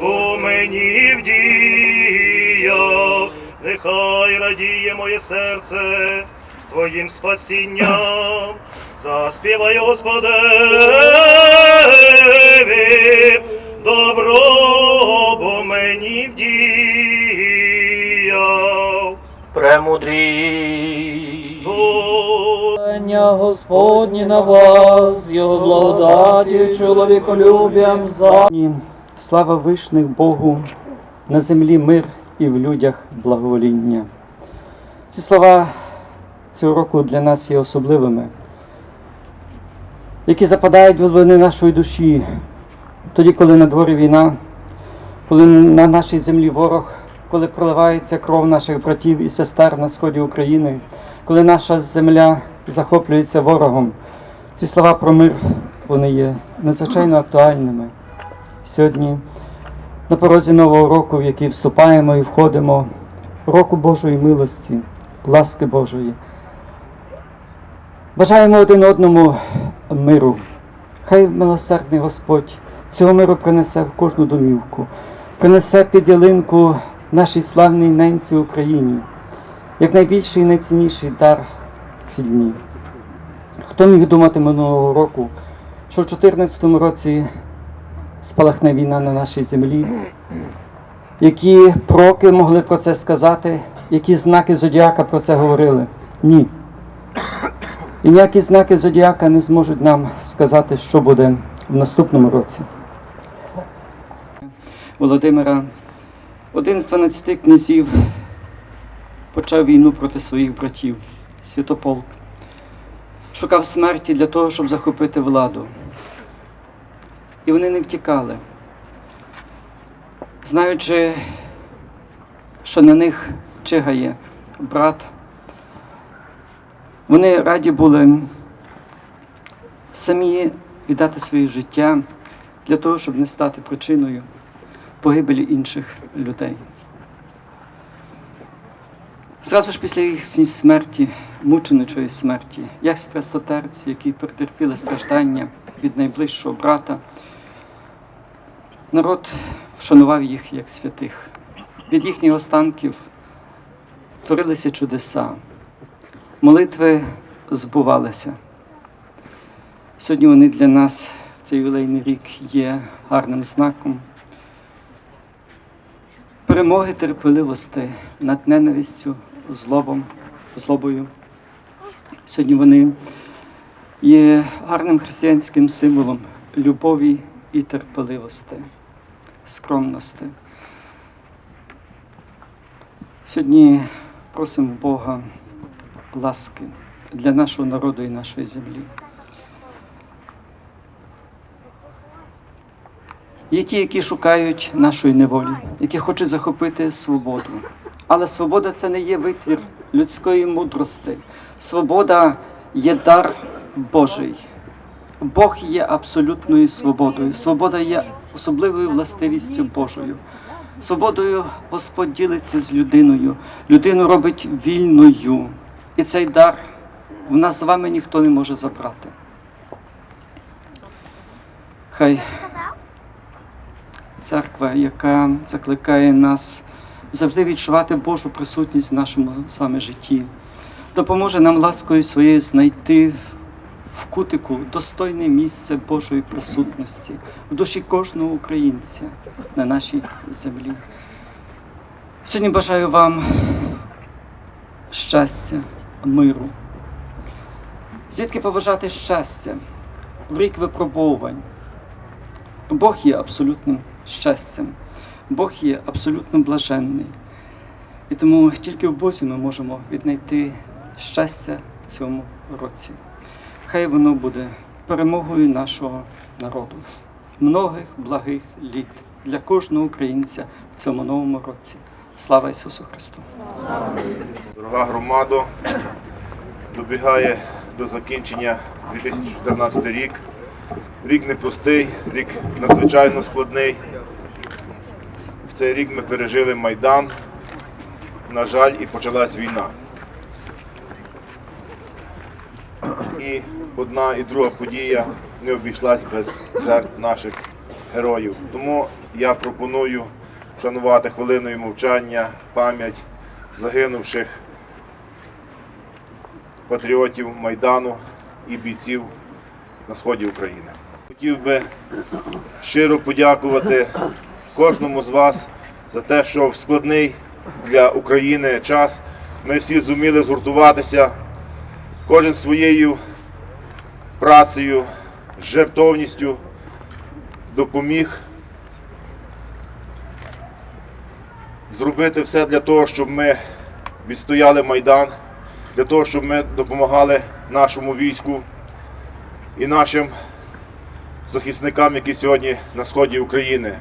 Бо мені вдіяв, нехай радіє моє серце Твоїм спасінням, заспівай Господеві, добро, бо мені вдіяв. Премудрій. Господні на вас, Його благодаті, чоловіколюбям за. Слава вишних Богу, на землі мир і в людях благовоління. Ці слова цього року для нас є особливими, які западають в глибини нашої душі, тоді, коли на дворі війна, коли на нашій землі ворог, коли проливається кров наших братів і сестер на сході України, коли наша земля захоплюється ворогом. Ці слова про мир вони є надзвичайно актуальними. Сьогодні на порозі нового року, в який вступаємо і входимо, року Божої милості, ласки Божої. Бажаємо один одному миру. Хай милосердний Господь цього миру принесе в кожну домівку, принесе під ялинку нашій славній ненці Україні, як найбільший і найцінніший дар ці дні. Хто міг думати минулого року, що в 2014 році спалахне війна на нашій землі. Які проки могли про це сказати, які знаки Зодіака про це говорили? Ні. І ніякі знаки Зодіака не зможуть нам сказати, що буде в наступному році. Володимира, один з 12 князів, почав війну проти своїх братів, Святополк. Шукав смерті для того, щоб захопити владу. І вони не втікали, знаючи, що на них чигає брат. Вони раді були самі віддати своє життя для того, щоб не стати причиною погибелі інших людей. Зразу ж після їхньої смерті, мученичої смерті, як страстотерпці, які претерпіли страждання від найближчого брата, народ вшанував їх як святих. Від їхніх останків творилися чудеса, молитви збувалися. Сьогодні вони для нас в цей ювілейний рік є гарним знаком перемоги терпеливості над ненавистю, злобом, злобою. Сьогодні вони є гарним християнським символом любові і терпеливості, скромності. Сьогодні просимо Бога ласки для нашого народу і нашої землі. Є ті, які шукають нашої неволі, які хочуть захопити свободу. Але свобода це не є витвір людської мудрости. Свобода є дар Божий. Бог є абсолютною свободою. Свобода є особливою властивістю Божою. Свободою Господь ділиться з людиною. Людину робить вільною. І цей дар в нас з вами ніхто не може забрати. Хай церква, яка закликає нас завжди відчувати Божу присутність в нашому з вами житті, допоможе нам ласкою своєю знайти в кутику достойне місце Божої присутності в душі кожного українця на нашій землі. Сьогодні бажаю вам щастя, миру. Звідки побажати щастя в рік випробовувань? Бог є абсолютним щастям, Бог є абсолютно блаженний. І тому тільки в Бозі ми можемо віднайти щастя в цьому році. Хай воно буде перемогою нашого народу, многих благих літ для кожного українця в цьому новому році. Слава Ісусу Христу! Дорога громадо, добігає до закінчення 2014 рік. Рік непростий, рік надзвичайно складний. В цей рік ми пережили Майдан. На жаль, і почалась війна. І одна і друга подія не обійшлась без жертв наших героїв. Тому я пропоную вшанувати хвилиною мовчання пам'ять загинувших патріотів Майдану і бійців на сході України. Хотів би щиро подякувати кожному з вас за те, що в складний для України час ми всі зуміли згуртуватися, кожен своєю працею, жертовністю допоміг зробити все для того, щоб ми відстояли Майдан, для того, щоб ми допомагали нашому війську і нашим захисникам, які сьогодні на сході України.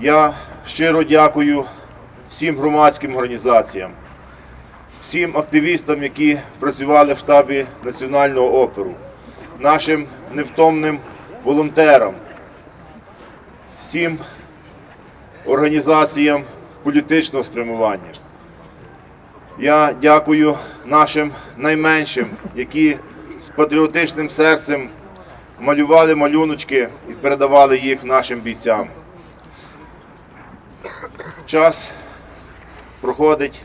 Я щиро дякую всім громадським організаціям, всім активістам, які працювали в штабі Національного оперу, нашим невтомним волонтерам, всім організаціям політичного спрямування. Я дякую нашим найменшим, які з патріотичним серцем малювали малюночки і передавали їх нашим бійцям. Час проходить,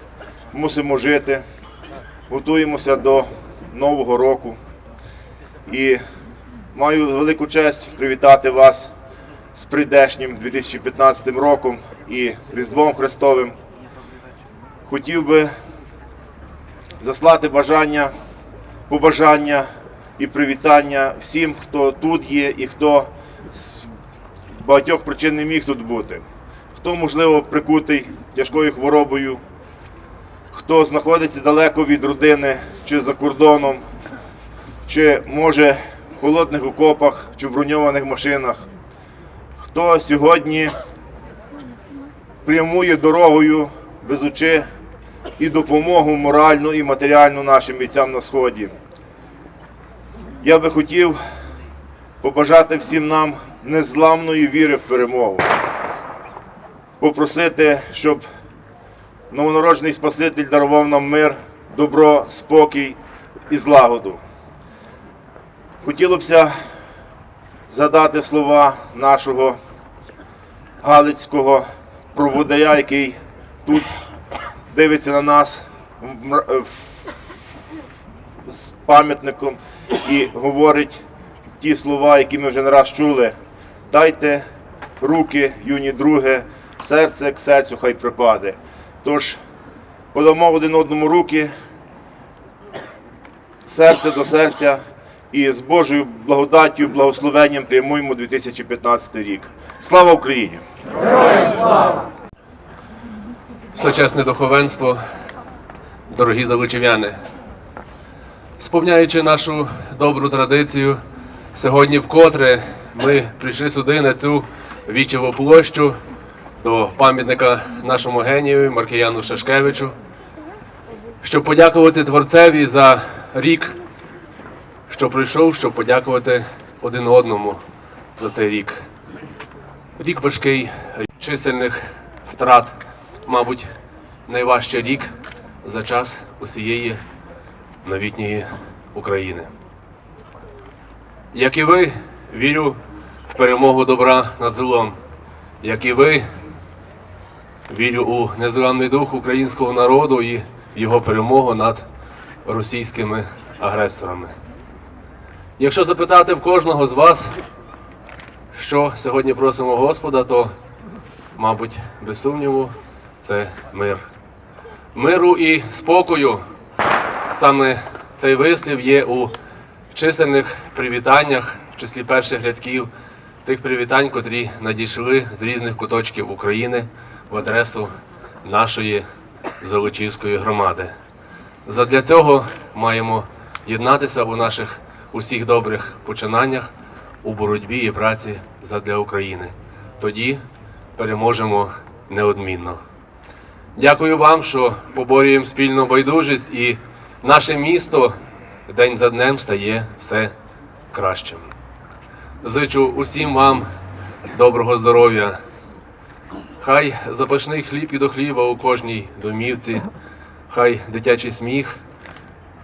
мусимо жити, готуємося до Нового року. І маю велику честь привітати вас з прийдешнім 2015 роком і Різдвом Христовим. Хотів би заслати бажання, побажання і привітання всім, хто тут є і хто з багатьох причин не міг тут бути. Хто, можливо, прикутий тяжкою хворобою, хто знаходиться далеко від родини чи за кордоном, чи може в холодних окопах чи в броньованих машинах, хто сьогодні прямує дорогою, везучи і допомогу моральну і матеріальну нашим бійцям на сході. Я би хотів побажати всім нам незламної віри в перемогу. Попросити, щоб новонароджений Спаситель дарував нам мир, добро, спокій і злагоду. Хотілося б згадати слова нашого Галицького проводаря, який тут дивиться на нас з пам'ятником і говорить ті слова, які ми вже не раз чули. Дайте руки, юні друге, серце к серцю хай припаде. Тож подамо один одному руки, серце до серця і з Божою благодаттю, благословенням прямуємо 2015 рік. Слава Україні! Всечесне духовенство, дорогі залучів'яни, сповняючи нашу добру традицію, сьогодні вкотре ми прийшли сюди на цю вічову площу до пам'ятника нашому генію Маркіяну Шашкевичу, щоб подякувати Творцеві за рік, що пройшов, щоб подякувати один одному за цей рік. Рік важкий, чисельних втрат, мабуть, найважчий рік за час усієї новітньої України. Як і ви, вірю в перемогу добра над злом. Як і ви, вірю у незламний дух українського народу і його перемогу над російськими агресорами. Якщо запитати в кожного з вас, що сьогодні просимо Господа, то, мабуть, без сумніву, це мир. Миру і спокою. Саме цей вислів є у чисельних привітаннях, в числі перших рядків, тих привітань, котрі надійшли з різних куточків України в адресу нашої Золочівської громади. Задля цього маємо єднатися у наших усіх добрих починаннях у боротьбі і праці задля України. Тоді переможемо неодмінно. Дякую вам, що поборюємо спільну байдужість, і наше місто день за днем стає все кращим. Зичу усім вам доброго здоров'я. Хай запашний хліб і до хліба у кожній домівці, хай дитячий сміх,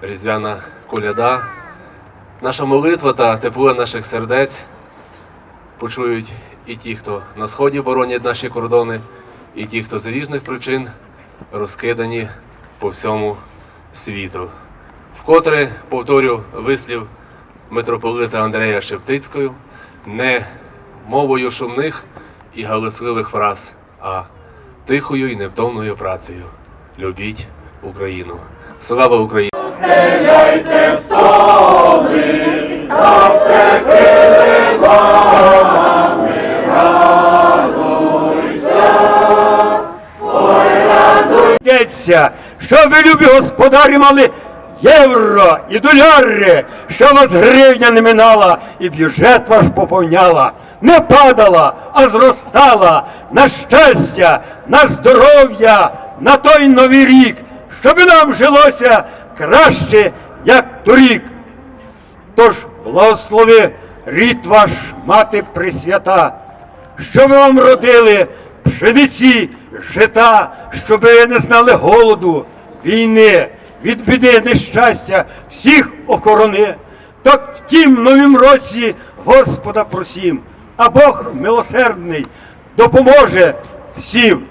різдвяна коляда, наша молитва та тепло наших сердець почують і ті, хто на сході боронять наші кордони, і ті, хто з різних причин розкидані по всьому світу. Вкотре повторю вислів митрополита Андрея Шептицького. Не мовою шумних і галасливих фраз, а тихою і невтомною працею. Любіть Україну. Слава Україні! йдеться, що ви, любі господарі, мали євро і доляри, що вас гривня не минала і бюджет ваш поповняла, не падала, а зростала на щастя, на здоров'я, на той новий рік, щоб нам жилося краще, як торік. Тож благослови рід ваш, мати пресвята, щоб вам родили пшениці, жита, щоб ви не знали голоду, війни, від біди, нещастя, всіх охорони. Так в тім новім році Господа просім, а Бог милосердний допоможе всім.